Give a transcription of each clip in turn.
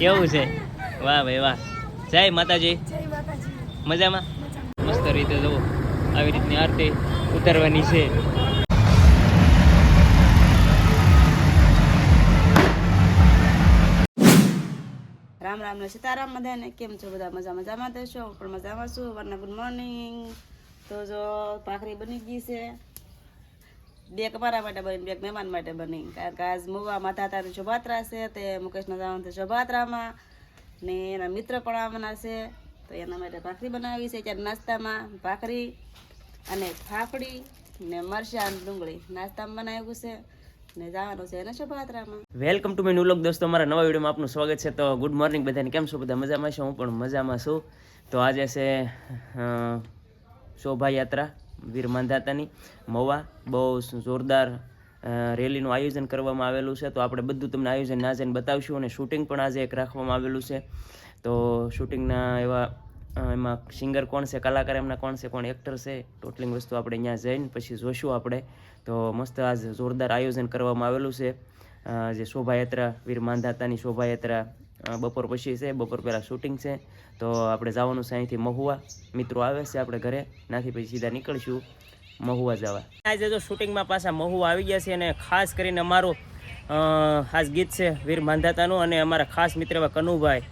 એવું છે. વાહ ભાઈ વાહ. જય માતાજી. મજામાં? મસ્ત રીતે જુઓ. આવી રીતની આરતી ઉતારવાની છે. રામ રામ ને સીતારામ બધાને. કેમ છો બધા? મજા મજામાં તો છો? હું પણ મજામાં છું. વરના ગુડ મોર્નિંગ તો જો ભાખરી બની ગઈ છે. બે મારા માટે બની બે મહેમાન માટે બની. કારણ કે આજ માતા તારી શોભાત્રા છે, તે મુકેશના જવાનું છે શોભાત્રામાં ને એના મિત્ર પણ આવવાના છે. તો એના માટે ભાખરી બનાવી છે. ત્યારે નાસ્તામાં ભાખરી અને ફાફડી ને મરચાં ડુંગળી નાસ્તામાં બનાવ્યું છે ને જવાનું છે એને શોભાત્રામાં વેલકમ ટુ માય ન્યુ દોસ્તો. મારા નવા વિડીયોમાં આપનું સ્વાગત છે. તો ગુડ મોર્નિંગ બધાને. કેમ છો બધા? મજામાં છો? હું પણ મજામાં છું. તો આજે છે શોભાયાત્રા. વીર માંધાતાની મવા બહુ જોરદાર રેલીનું આયોજન કરવામાં આવેલું છે. તો આપણે બધું તમને આયોજન ના જઈને બતાવશું અને શૂટિંગ પણ આજે એક રાખવામાં આવેલું છે. તો શૂટિંગના એવા એમાં સિંગર કોણ છે, કલાકાર એમના કોણ છે, કોણ એક્ટર છે, ટોટલિંગ વસ્તુ આપણે અહીંયા જઈને પછી જોશું આપણે. તો મસ્ત આજ જોરદાર આયોજન કરવામાં આવેલું છે. જે શોભાયાત્રા વીર માંધાતાની શોભાયાત્રા બપોર પછી છે, બપોર પહેલાં શૂટિંગ છે. તો આપણે જવાનું છે અહીંથી મહુવા. મિત્રો આવે છે આપણે ઘરે નાથી પછી સીધા નીકળશું મહુવા જવા. આજે જો શૂટિંગમાં પાછા મહુવા આવી ગયા છે અને ખાસ કરીને અમારું ખાસ ગીત છે વીર માંધાતાનું અને અમારા ખાસ મિત્ર એવા કનુભાઈ.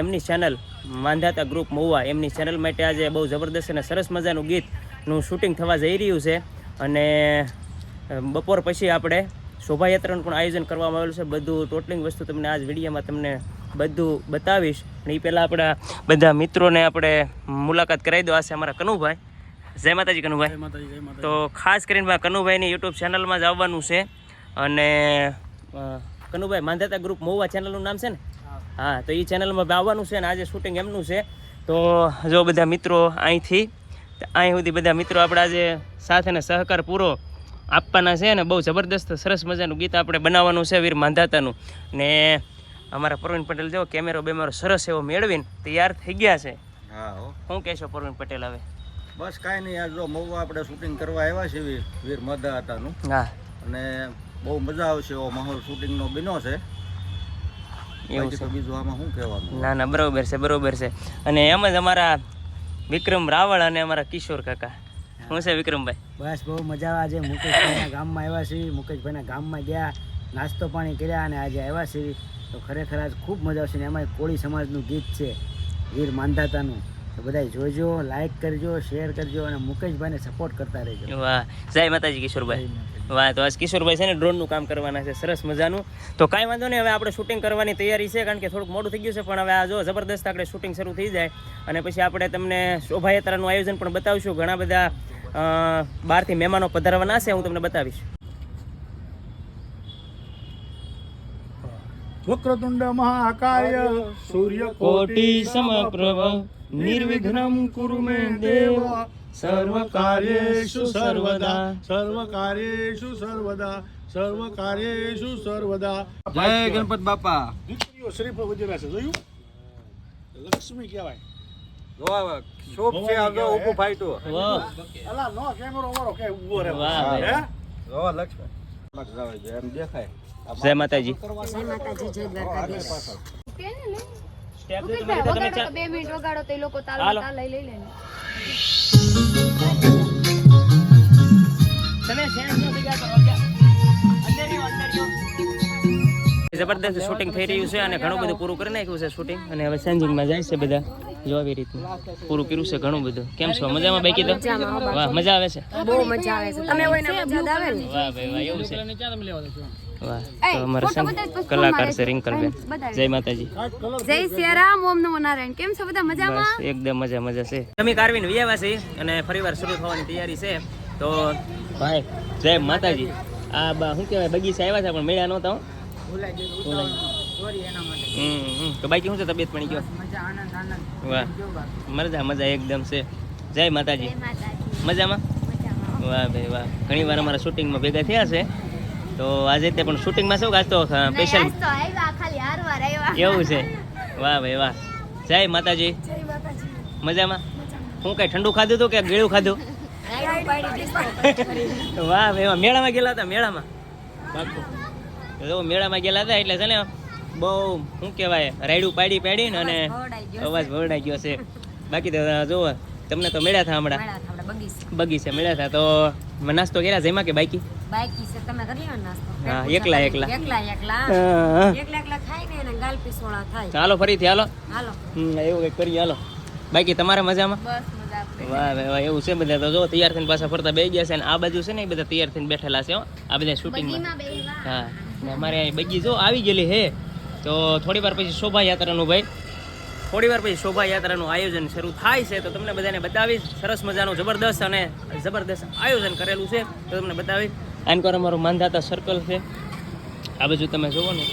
એમની ચેનલ માંધાતા ગ્રુપ મહુવા. એમની ચેનલ માટે આજે બહુ જબરદસ્ત અને સરસ મજાનું ગીતનું શૂટિંગ થવા જઈ રહ્યું છે. અને બપોર પછી આપણે શોભાયાત્રાનું પણ આયોજન કરવામાં આવેલું છે. બધું ટોટલિંગ વસ્તુ તમને આજ વિડીયોમાં તમને બધું બતાવીશ. અને એ પહેલાં આપણા બધા મિત્રોને આપણે મુલાકાત કરાવી દો. આ છે અમારા કનુભાઈ. જય માતાજી કનુભાઈ. તો ખાસ કરીને કનુભાઈની યુટ્યુબ ચેનલમાં જ આવવાનું છે. અને કનુભાઈ માંધાતા ગ્રુપ મોવા ચેનલનું નામ છે ને? હા. તો એ ચેનલમાં આવવાનું છે અને આજે શૂટિંગ એમનું છે. તો જો બધા મિત્રો અહીંથી અહીં સુધી બધા મિત્રો આપણે આજે સાથેને સહકાર પૂરો આપવાના છે ને બહુ જબરદસ્ત સરસ મજાનું ગીત આપણે બનાવવાનું છે વીર માંધાતાનું. ને અમારા પ્રવીણ પટેલ જો કેમેરો બેમેરો સરસ એવો મેળવીને તૈયાર થઈ ગયા છે. હા શું કહેશો પ્રવીણ પટેલ હવે? બસ કાંઈ નહીં આ જો મહુવા આપણે શૂટિંગ કરવા આવ્યા છે વીર વીર મદા હતાનું. હા. અને બહુ મજા આવશે એવો માહોલ શૂટિંગનો બન્યો છે. એવું છે. બીજું આમાં શું કહેવાનું? ના ના બરોબર છે બરોબર છે. અને એમ જ અમારા વિક્રમ રાવળ અને અમારા કિશોર કાકા. શું છે વિક્રમભાઈ? બસ બહુ મજા આવે છે મુકેશભાઈના ગામમાં આવ્યા છીએ. મુકેશભાઈના ગામમાં ગયા. નાસ્તો પાણી કર્યા અને આજે આવ્યા છે તો ખરેખર આજ ખૂબ મજા આવશે ને એમાં કોળી સમાજનું ગીત છે વીર માંધાતાનું તો બધા જોજો લાઈક કરજો શેર કરજો અને મુકેશભાઈને સપોર્ટ કરતા રહેજો. વાહ. જય માતાજી કિશોરભાઈ. વાહ તો આજ કિશોરભાઈ છે ને ડ્રોનનું કામ કરવાના છે. સરસ મજાનું. તો કાંઈ વાંધો નહીં હવે આપણે શૂટિંગ કરવાની તૈયારી છે કારણ કે થોડુંક મોડું થઈ ગયું છે પણ હવે આ જો જબરદસ્ત આપણે શૂટિંગ શરૂ થઈ જાય. અને પછી આપણે તમને શોભાયાત્રાનું આયોજન પણ બતાવશું. ઘણા બધા બહારથી મહેમાનો પધારવાના છે હું તમને બતાવીશ. વક્રતુંડ મહાકાય સૂર્ય કોટી સમપ્રભ નિર્વિઘ્નમ કુરુ મે દેવ સર્વ કાર્યેષુ સર્વદા સર્વ કાર્યેષુ સર્વદા સર્વ કાર્યેષુ સર્વદા જય ગણપત બાપા દીકરીઓ શ્રીફળ વજેરા છે જોયું? લક્ષ્મી કહેવાય. જો છે આ જો ઊભું અલા નો કેમેરો વાળો કે ઊભો રહે વાહ ભાઈ. હે? જો એમ દેખાય. જય માતાજી. બે મિનિટ વગાડો તો એ લોકો તાલ તાલ લઈ લઈ લે ને. જબરદસ્ત શૂટિંગ થઈ રહ્યું છે અને ઘણું બધું પૂરું કરી નાખ્યું છે શૂટિંગ અને હવે સેન્જિંગમાં જાય છે બધા જો આવી રીતનું. પૂરું કર્યું છે ઘણું બધું. કેમ છો? મજામાં બાકી તો? વાહ મજા આવે છે? બહુ મજા આવે છે. તમે હોય ને મજા આવે ને? વાહ ભાઈ વાહ એવું છે. વાહ તો અમારા સંગ કલાકાર છે રિંકલબેન જય માતાજી. જય સિયારામ ઓમ નમો નારાયણ. કેમ છો બધા? મજામાં? એકદમ મજા મજા છે. અમે કારવીને વિયાવા છે અને ફરીવાર શરૂ થવાની તૈયારી છે. તો ભાઈ જય માતાજી. આ બા શું કહેવાય? બગીચા આવ્યા છે પણ મેળ્યા નહોતા હો. હમ હમ. તો બાકી શું છે તબિયત પણ ગયો વાહ. મજા મજા એકદમ છે. જય માતાજી. મજામાં? વાહ ભાઈ વાહ. ઘણી વાર અમારા શૂટિંગમાં ભેગા થયા છે. તો આજે તે પણ શૂટિંગમાં શું ગાતો સ્પેશિયલ એવું છે. વાહ ભાઈ વાહ. જય માતાજી. મજામાં? હું કઈ ઠંડુ ખાધું હતું કે ગેળું ખાધું? વાહ ભાઈ વાહ. મેળામાં ગયેલા હતા મેળામાં? જો મેળામાં ગયેલા હતા એટલે છે ને બહુ શું કહેવાય રાયડું પાડી પાડીને અને અવાજ ભરડાઈ ગયો છે. બાકી તો જુઓ તમને તો મેળા હતા હમણાં. બગીચે. મેળા હતા તો નાસ્તો કર્યા એમાં કે બાકી? બાકી છે તમે કરી નાસ્તો. હા એકલા એકલા. એકલા એકલા. હા. એકલા એકલા ખાઈ ને એને ગાલ પીસોળા થાય. ચાલો ફરીથી હાલો. હાલો. એવું કંઈક કરીએ હાલો. બાકી તમારા મજામાં? બસ વાહ વાહ એવું છે બધા. તો જો તૈયાર થઈને પાછા ફરતા બેસી ગયા છે અને આ બાજુ છે ને એ બધા તૈયાર થઈને બેઠેલા છે આ બધા શૂટિંગમાં હા. ને અમારે બગી જો આવી ગયેલી હે તો થોડી વાર પછી શોભાયાત્રાનું ભાઈ. થોડી વાર પછી શોભાયાત્રાનું આયોજન શરૂ થાય છે. તો તમને બધાને બતાવીશ, સરસ મજાનું જબરદસ્ત અને જબરદસ્ત આયોજન કરેલું છે. તો તમને બતાવીશ. આનકોર અમારું માનધાતા સર્કલ છે. આ બાજુ તમે જુઓ ને.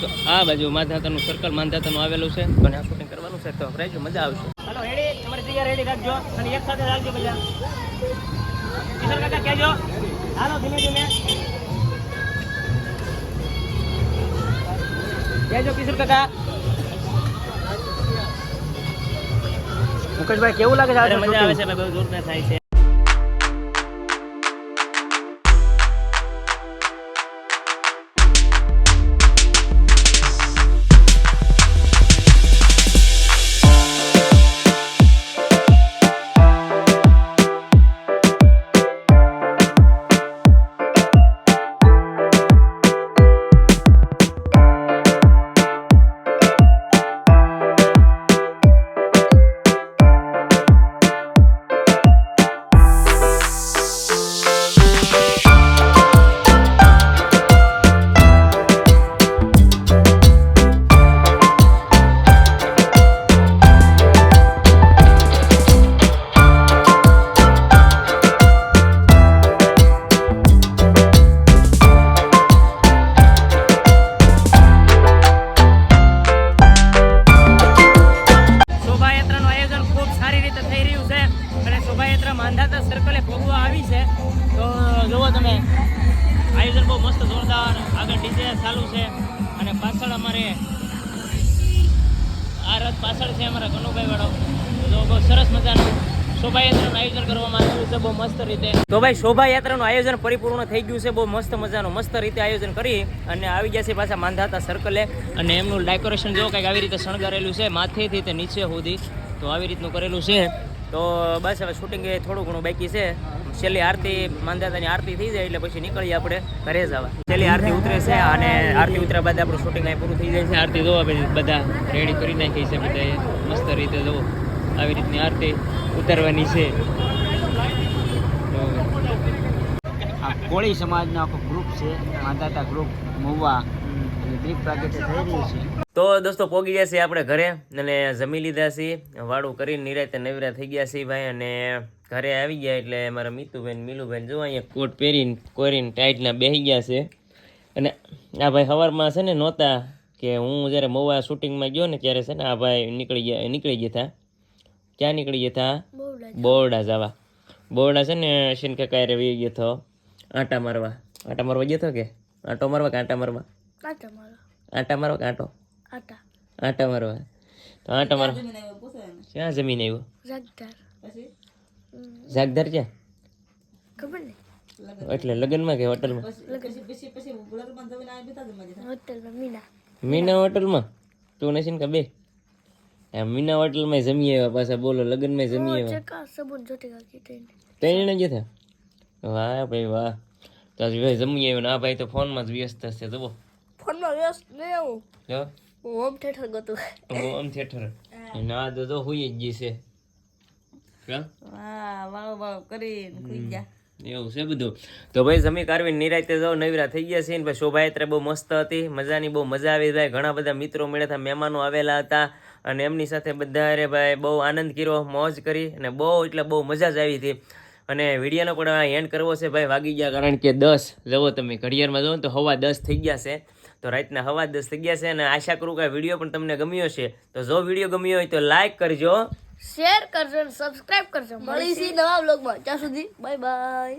તો આ બાજુ માંધાતાનું સર્કલ માંધાતાનું આવેલું છે. અને આ શૂટિંગ કરવાનું છે તો રહેજો, મજા આવશે. એક સાથે રાખજો બધા. કિશોર હાલો, ધીમે ધીમે. કહેજો કિશોર કાકા. મુકેશભાઈ કેવું લાગે છે મજા આવે છે બહુ જોરદાર થાય છે. આ રથ પાછળ છે અમારા કનુભાઈ વાળો તો બહુ સરસ મજાનું શોભાયાત્રાનું આયોજન કરવામાં આવ્યું છે, બહુ મસ્ત રીતે. તો ભાઈ, શોભાયાત્રાનું આયોજન પરિપૂર્ણ થઈ ગયું છે, બહુ મસ્ત મજાનું, મસ્ત રીતે આયોજન કરી અને આવી ગયા છે પાછા માંધાતા સર્કલે અને એમનું ડેકોરેશન જો કંઈક આવી રીતે શણગારેલું છે, માથેથી તે નીચે સુધી. તો આવી રીતનું કરેલું છે. તો બસ, હવે શૂટિંગ થોડું ઘણું બાકી છે. છેલ્લી આરતી માંદાતાની આરતી થઈ જાય એટલે પછી નીકળીએ આપણે ઘરે જવા છેલ્લી આરતી ઉતરે છે અને આરતી ઉતર્યા બાદ આપણું શૂટિંગ અહીં પૂરું થઈ જાય છે. આરતી જોવા પછી બધા રેડી કરી નાખી છે બધાએ. મસ્ત રીતે જોવો. આવી રીતની આરતી ઉતારવાની છે. આ કોળી સમાજનો આખો ગ્રુપ છે માંદાતા ગ્રુપ મહુવા. તો દોસ્તો પોગી ગયા છીએ આપણે ઘરે અને જમી લીધા છીએ. વાળું કરીને નિરાતે નવરા થઈ ગયા છીએ ભાઈ અને ઘરે આવી ગયા એટલે મારા મિતુબેન મિલુબેન જો અહીંયા કોટ પહેરીને કોરીને ટાઈટના બેસી ગયા છે. અને આ ભાઈ સવારમાં છે ને નહોતા કે હું જ્યારે મોવા શૂટિંગમાં ગયો ને ત્યારે છે ને આ ભાઈ નીકળી ગયા નીકળી ગયા હતા. ક્યાં નીકળી ગયા હતા? બોરડા જવા. બોરડા છે ને અશ્વિન કાકા રે વી ગયો હતો. આંટા મારવા. આંટા મારવા ગયો હતો કે? આંટો મારવા કે આંટા મારવા? આંટા મારવા કે આંટો? આંટા. મારવા. તો આંટા મારવા. ક્યાં જમીન આવ્યો? જાગદાર ક્યાં? એટલે લગ્નમાં કે હોટલમાં? મીના. હોટલમાં? તું નથી ને કે બે? એમ મીના હોટલમાં જમી આવ્યા પાછા બોલો લગ્નમાં જમી આવ્યા ત્રણ. જ હતા વાહ ભાઈ વાહ. તો આજે ભાઈ જમી આવ્યો ને આ ભાઈ તો ફોનમાં જ વ્યસ્ત હશે જુઓ. ફોનમાં વ્યસ્ત નહીં આવું જો. હોમ થિયેટર ગતું. હોમ થિયેટર ના તો તો હોય જ છે. હા વાહ વાવ વાવ કરીને ખુઈ ગયા. એવું છે બધું. તો ભાઈ જમી કારવી નિરાયતે જાઓ નવીરા થઈ ગયા છે ને ભાઈ શોભાયાત્રા બહુ મસ્ત હતી મજાની બહુ મજા આવી ભાઈ ઘણા બધા મિત્રો મળ્યા હતા મહેમાનો આવેલા હતા અને એમની સાથે બધા ભાઈ બહુ આનંદ કર્યો મોજ કરી અને બહુ એટલે બહુ મજા જ આવી હતી. અને વિડીયોનો પણ એન્ડ કરવો છે ભાઈ વાગી ગયા કારણ કે દસ. જવો તમે ઘડિયાળમાં જુઓ ને તો હવા દસ થઈ ગયા છે. તો રાતના હવા દસ થઈ ગયા છે અને આશા કરું કે વીડિયો પણ તમને ગમ્યો છે તો જો વીડિયો ગમ્યો હોય તો લાઈક કરજો. શેર કરજો અને સબસ્ક્રાઇબ કરજો. મળીશું નવા બ્લોગમાં ત્યાં સુધી બાય બાય